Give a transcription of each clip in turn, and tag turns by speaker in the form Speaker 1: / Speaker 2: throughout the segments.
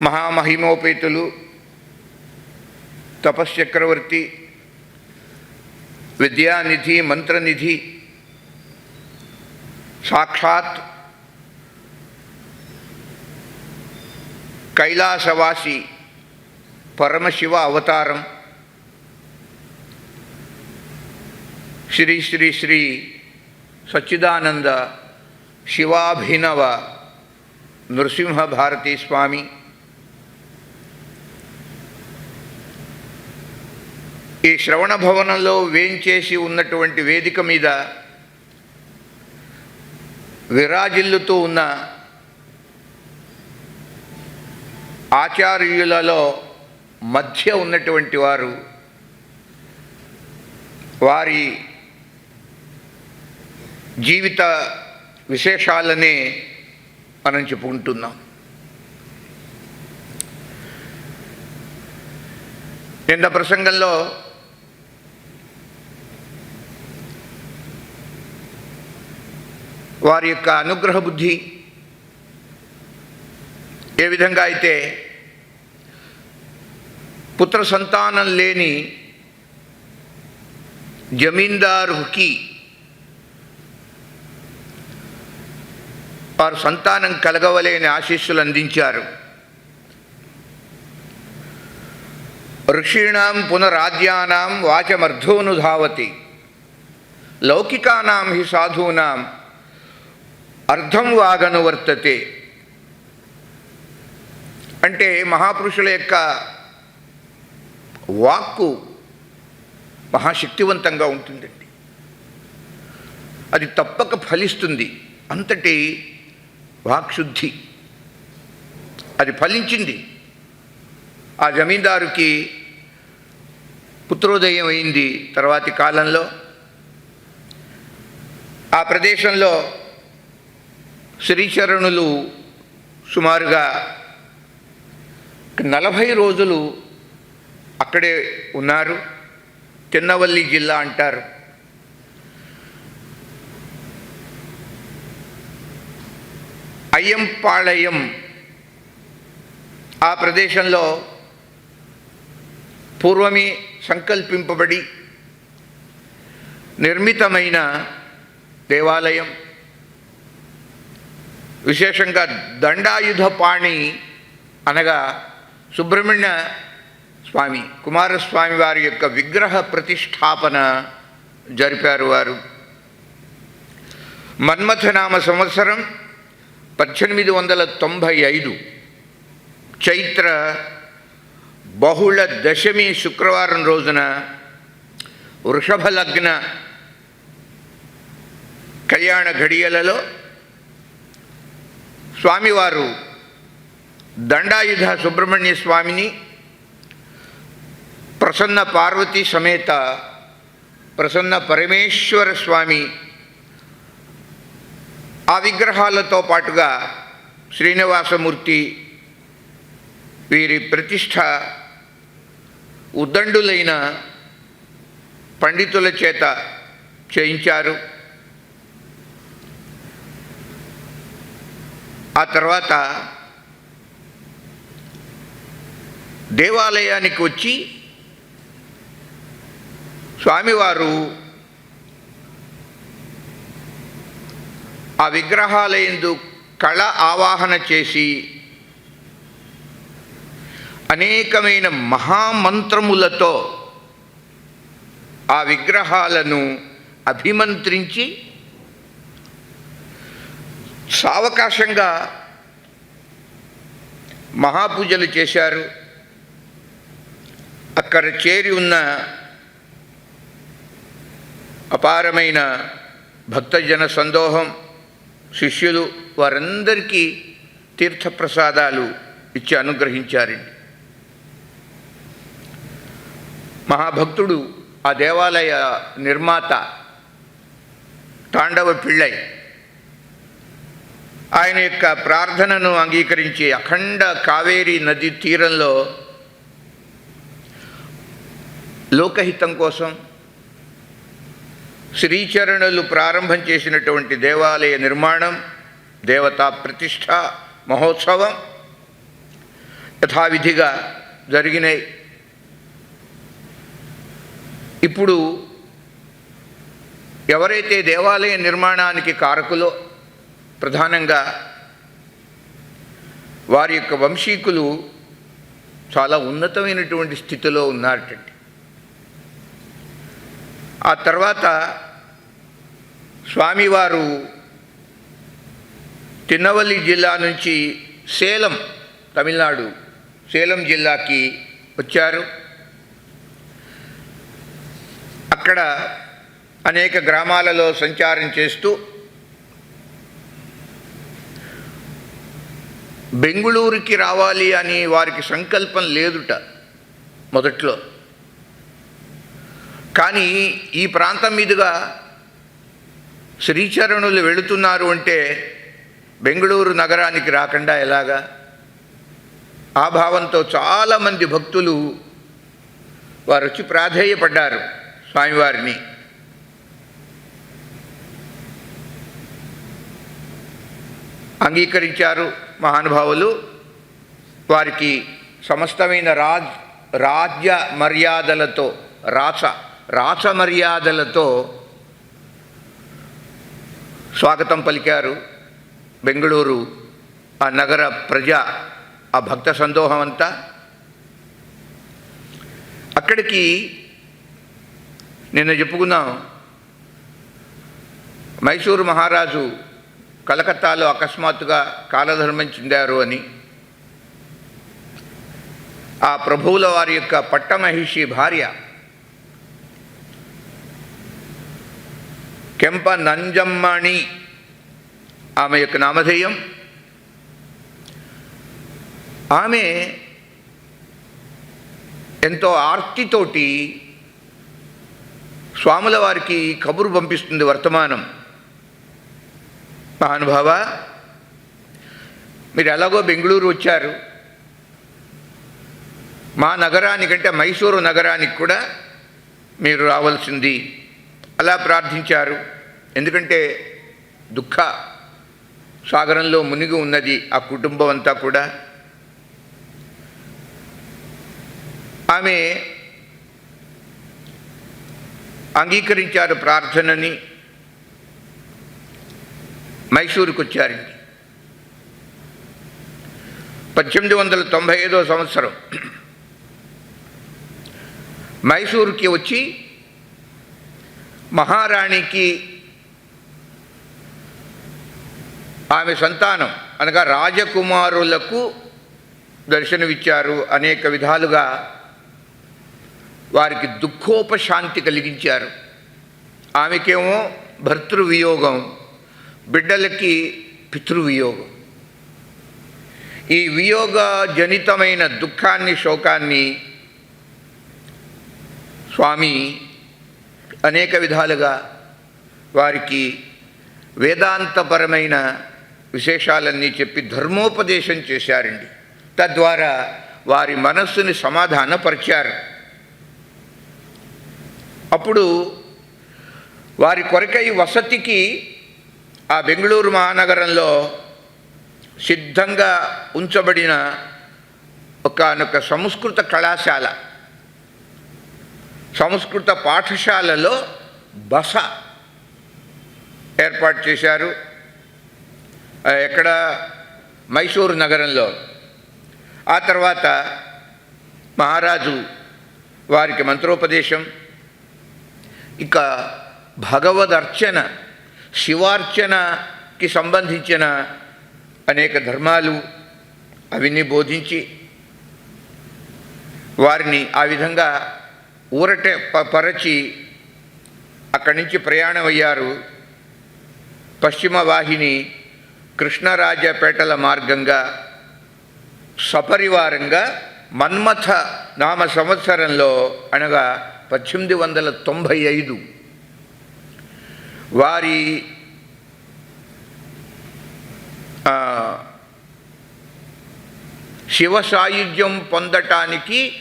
Speaker 1: మహామహిమోపేతులు తపశ్చక్రవర్తి విద్యానిధి మంత్రనిధి సాక్షాత్ కైలాసవాసి పరమశివ అవతారం. శ్రీ శ్రీ శ్రీ సచ్చిదానంద శివాభినవ నృసింహ భారతీ స్వామి ఈ శ్రవణ భవనంలో వేంచేసి ఉన్నటువంటి వేదిక మీద విరాజిల్లుతూ ఉన్న ఆచార్యులలో మధ్య ఉన్నటువంటి వారు వారి జీవిత విశేషాలనే మనం చెప్పుకుంటున్నాం. నిన్న ప్రసంగంలో వారి యొక్క అనుగ్రహ బుద్ధి ఏ విధంగా అయితే పుత్ర సంతానం లేని జమీందారుకి వారు సంతానం కలగవలేని ఆశీస్సులు అందించారు. ఋషీణాం పునరాద్యానాం వాచమర్ధోనుధావతి. లౌకికానాం హి సాధూనాం. అర్థం వాగను వర్తతే. అంటే మహాపురుషుల యొక్క వాక్కు మహాశక్తివంతంగా ఉంటుందండి. అది తప్పక ఫలిస్తుంది. అంతటి వాక్శుద్ధి. అది ఫలించింది. ఆ జమీందారుకి పుత్రోదయం అయింది తర్వాతి కాలంలో. ఆ ప్రదేశంలో శ్రీచరణులు సుమారుగా నలభై రోజులు అక్కడే ఉన్నారు. తిన్నవల్లి జిల్లా అంటారు. అయ్యంపాళయం ఆ ప్రదేశంలో పూర్వమే సంకల్పింపబడి నిర్మితమైన దేవాలయం. విశేషంగా దండాయుధ పాణి అనగా సుబ్రహ్మణ్య స్వామి కుమారస్వామి వారి యొక్క విగ్రహ ప్రతిష్టాపన జరిపారు వారు. మన్మథనామ సంవత్సరం పద్దెనిమిది వందల తొంభై ఐదు. చైత్ర బహుళ దశమి శుక్రవారం రోజున వృషభ లగ్న కళ్యాణ ఘడియలలో స్వామివారు దండాయుధ సుబ్రహ్మణ్య స్వామిని ప్రసన్న పార్వతి సమేత ప్రసన్న పరమేశ్వర స్వామి ఆ విగ్రహాలతో పాటుగా శ్రీనివాసమూర్తి వీరి ప్రతిష్ట ఉద్దండులైన పండితుల చేత చేయించారు. ఆ తర్వాత దేవాలయానికి వచ్చి స్వామివారు ఆ విగ్రహాలయందు కళ ఆవాహన చేసి అనేకమైన మహామంత్రములతో ఆ విగ్రహాలను అభిమంత్రించి సావకాశంగా మహాపూజలు చేశారు. అక్కడ చేరి ఉన్న అపారమైన భక్తజన సందోహం శిష్యులు వారందరికీ తీర్థప్రసాదాలు ఇచ్చి అనుగ్రహించారండి. మహాభక్తుడు ఆ దేవాలయ నిర్మాత తాండవ పిళ్ళై ఆయన యొక్క ప్రార్థనను అంగీకరించి అఖండ కావేరీ నది తీరంలో లోకహితం కోసం శ్రీచరణులు ప్రారంభం చేసినటువంటి దేవాలయ నిర్మాణం దేవతా ప్రతిష్ట మహోత్సవం యథావిధిగా జరిగినాయి. ఇప్పుడు ఎవరైతే దేవాలయ నిర్మాణానికి కారకులో ప్రధానంగా వారి యొక్క వంశీకులు చాలా ఉన్నతమైనటువంటి స్థితిలో ఉన్నారటండి. ఆ తర్వాత స్వామివారు తిన్నవల్లి జిల్లా నుంచి సేలం తమిళనాడు సేలం జిల్లాకి వచ్చారు. అక్కడ అనేక గ్రామాలలో సంచారం చేస్తూ బెంగుళూరుకి రావాలి అని వారికి సంకల్పం లేదుట మొదట్లో. కానీ ఈ ప్రాంతం మీదుగా శ్రీచరణులు వెళుతున్నారు అంటే బెంగళూరు నగరానికి రాకుండా ఎలాగా? ఆ భావంతో చాలామంది భక్తులు వారు వచ్చి ప్రాధేయపడ్డారు స్వామివారిని. అంగీకరించారు. మహానుభావులు వారికి సమస్తమైన రాజ్ రాజ్య మర్యాదలతో రాస రాస మర్యాదలతో స్వాగతం పలికారు బెంగళూరు ఆ నగర ప్రజ ఆ భక్త సందోహం అంతా. అక్కడికి నిన్న చెప్పుకున్నాం మైసూరు మహారాజు కలకత్తాలో అకస్మాత్తుగా కాలధర్మం చెందారు అని. ఆ ప్రభువుల వారి యొక్క పట్టమహిషి భార్య కెంప నంజమ్మణి ఆమె యొక్క నామధేయం. ఆమె ఎంతో ఆర్తితోటి స్వాముల వారికి కబురు పంపిస్తుంది వర్తమానం. మహానుభావ మీరు ఎలాగో బెంగళూరు వచ్చారు. మా నగరానికంటే మైసూరు నగరానికి కూడా మీరు రావాల్సింది. అలా ప్రార్థించారు. ఎందుకంటే దుఃఖ సాగరంలో మునిగి ఉన్నది ఆ కుటుంబం అంతా కూడా. ఆమె అంగీకరించారు ప్రార్థనని. మైసూరుకు వచ్చారండి పద్దెనిమిది వందల తొంభై ఐదో సంవత్సరం. మైసూరుకి వచ్చి మహారాణికి ఆమె సంతానం అనగా రాజకుమారులకు దర్శనమిచ్చారు అనేక విధాలుగా వారికి దుఃఖోపశాంతి కలిగించారు. ఆమెకేమో భర్తృవియోగం బిడ్డలకి పితృవియోగం. ఈ వియోగ జనితమైన దుఃఖాన్ని శోకాన్ని స్వామి అనేక విధాలుగా వారికి వేదాంతపరమైన విశేషాలన్నీ చెప్పి ధర్మోపదేశం చేశారండి. తద్వారా వారి మనస్సుని సమాధానపరిచారు. అప్పుడు వారి కొరకై వసతికి ఆ బెంగళూరు మహానగరంలో సిద్ధంగా ఉంచబడిన ఒకనొక సంస్కృత కళాశాల సంస్కృత పాఠశాలలో బస ఏర్పాటు చేశారు. ఎక్కడ? మైసూరు నగరంలో. ఆ తర్వాత మహారాజు వారికి మంత్రోపదేశం ఇక భగవదర్చన శివార్చనకి సంబంధించిన అనేక ధర్మాలు అవన్నీ బోధించి వారిని ఆ విధంగా ఊరట పరచి అక్కడి నుంచి ప్రయాణమయ్యారు. పశ్చిమ వాహిని కృష్ణరాజపేటల మార్గంగా సపరివారంగా మన్మథ నామ సంవత్సరంలో అనగా పద్దెనిమిది వందల తొంభై ఐదు వారి శివ సాయుధ్యం పొందటానికి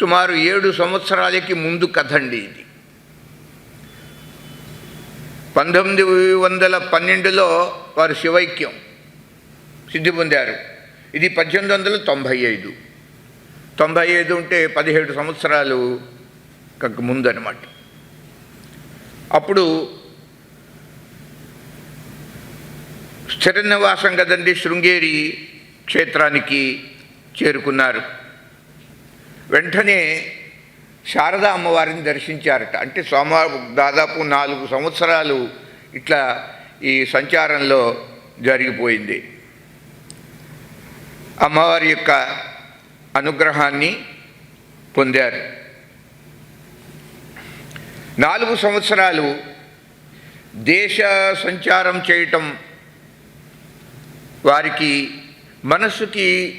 Speaker 1: సుమారు ఏడు సంవత్సరాలకి ముందు కథండి ఇది. పంతొమ్మిది వందల పన్నెండులో వారు శివైక్యం సిద్ధి పొందారు. ఇది పద్దెనిమిది వందల తొంభై ఐదు. తొంభై ఐదు ఉంటే పదిహేడు సంవత్సరాలు ముందు ముందనమాట అప్పుడు స్థిర నివాసం కదండి శృంగేరి క్షేత్రానికి చేరుకున్నారు. వెంటనే శారదా అమ్మవారిని దర్శించారట. అంటే సోమవారం దాదాపు నాలుగు సంవత్సరాలు ఇట్లా ఈ సంచారంలో జరిగిపోయింది. అమ్మవారి యొక్క అనుగ్రహాన్ని పొందారు. నాలుగు సంవత్సరాలు దేశ సంచారం చేయటం వారికి మనస్సుకి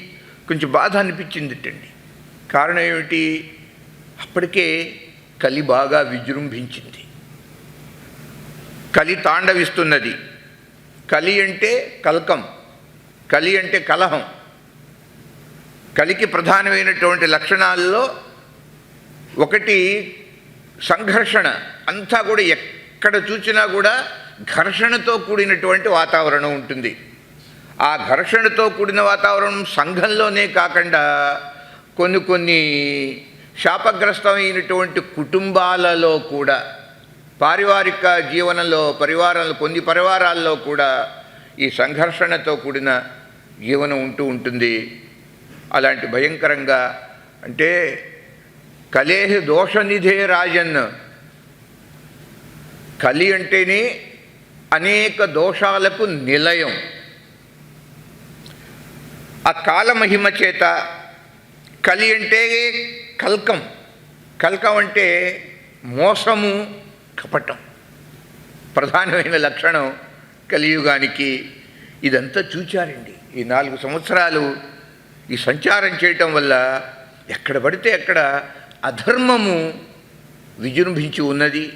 Speaker 1: కొంచెం బాధ అనిపించిందిటండి. కారణం ఏమిటి? అప్పటికే కలి బాగా విజృంభించింది. కలి తాండవిస్తున్నది. కలి అంటే కల్కం. కలి అంటే కలహం. కలికి ప్రధానమైనటువంటి లక్షణాల్లో ఒకటి సంఘర్షణ. అంతా కూడా ఎక్కడ చూసినా కూడా ఘర్షణతో కూడినటువంటి వాతావరణం ఉంటుంది. ఆ ఘర్షణతో కూడిన వాతావరణం సంఘంలోనే కాకుండా కొన్ని కొన్ని శాపగ్రస్తమైనటువంటి కుటుంబాలలో కూడా పారివారిక జీవనంలో పరివారంలో కొన్ని పరివారాల్లో కూడా ఈ సంఘర్షణతో కూడిన జీవనం ఉంటూ ఉంటుంది. అలాంటి భయంకరంగా అంటే కలేహ దోషనిధే రాజన్. కలి అంటేనే అనేక దోషాలకు నిలయం. ఆ కాలమహిమ చేత కలి అంటే కల్కం. కల్కం అంటే మోసము కపటం. ప్రధానమైన లక్షణం కలియుగానికి ఇదంతా చూచారండి. ఈ నాలుగు సంవత్సరాలు ఈ సంచారం చేయటం వల్ల ఎక్కడ పడితే అక్కడ అధర్మము విజృంభించి ఉన్నది.